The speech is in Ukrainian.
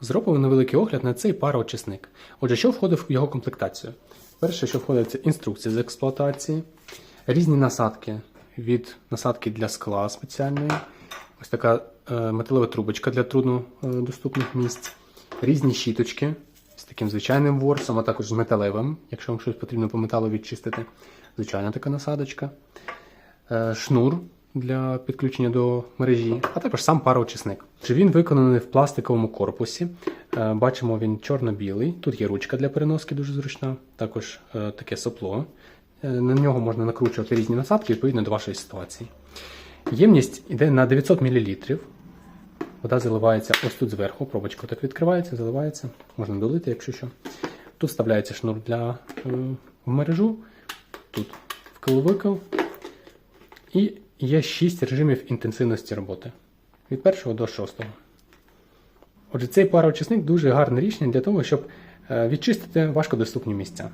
Зробимо невеликий огляд на цей пароочисник. Отже, що входить в його комплектацію? Перше, що входить, це інструкція з експлуатації, різні насадки від насадки для скла спеціальної, ось така е, металева трубочка для труднодоступних місць, різні щіточки з таким звичайним ворсом, а також з металевим, якщо вам щось потрібно по металу відчистити. Звичайна така насадочка, е, шнур для підключення до мережі, а також сам пароочисник. Чи він виконаний в пластиковому корпусі? Е, Бачимо, він чорно-білий. Тут є ручка для переноски, дуже зручна, також е, таке сопло. Е, На нього можна накручувати різні насадки відповідно до вашої ситуації. Ємність йде на 900 мл. Вода заливається ось тут зверху, пробочка так відкривається, заливається, можна долити, якщо що. Тут вставляється шнур для в мережу, тут вкл-викл. І є 6 режимів інтенсивності роботи від 1 до 6. Отже, цей пароочисник дуже гарне рішення для того, щоб е, відчистити важкодоступні місця.